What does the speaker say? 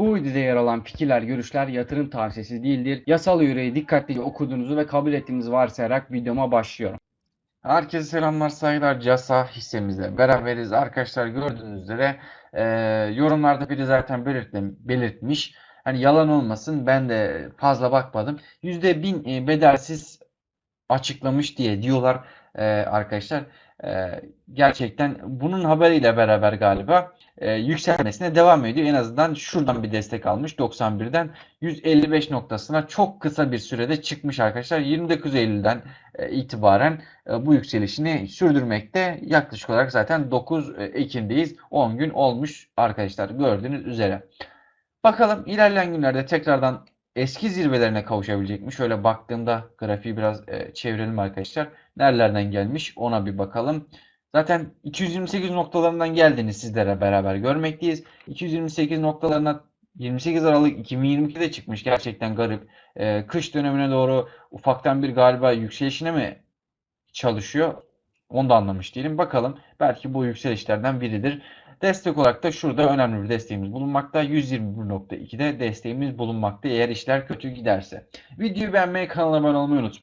Bu videoda yer alan fikirler, görüşler yatırım tavsiyesi değildir. Yasal yüreği dikkatlice okuduğunuzu ve kabul ettiğinizi varsayarak videoma başlıyorum. Herkese selamlar saygılar CASA hissemizle beraberiz. Arkadaşlar gördüğünüz üzere e, yorumlarda biri zaten belirttim, belirtmiş. Hani yalan olmasın ben de fazla bakmadım. %1000 e, bedelsiz açıklamış diye diyorlar e, arkadaşlar. E, gerçekten bunun haberiyle beraber galiba e, yükselmesine devam ediyor. En azından şuradan bir destek almış 91'den 155 noktasına çok kısa bir sürede çıkmış arkadaşlar. 29 Eylül'den e, itibaren e, bu yükselişini sürdürmekte. Yaklaşık olarak zaten 9 Ekim'deyiz. 10 gün olmuş arkadaşlar gördüğünüz üzere. Bakalım ilerleyen günlerde tekrardan eski zirvelerine kavuşabilecek mi? Şöyle baktığımda grafiği biraz e, çevirelim arkadaşlar. Nerelerden gelmiş ona bir bakalım. Zaten 228 noktalarından geldiğini sizlere beraber görmekteyiz. 228 noktalarına 28 Aralık 2022'de çıkmış. Gerçekten garip. E, kış dönemine doğru ufaktan bir galiba yükselişine mi çalışıyor? Onu da anlamış değilim. Bakalım. Belki bu yükselişlerden biridir. Destek olarak da şurada önemli bir desteğimiz bulunmakta. 121.2'de desteğimiz bulunmakta eğer işler kötü giderse. Videoyu beğenmeyi, kanala abone olmayı unutmayın.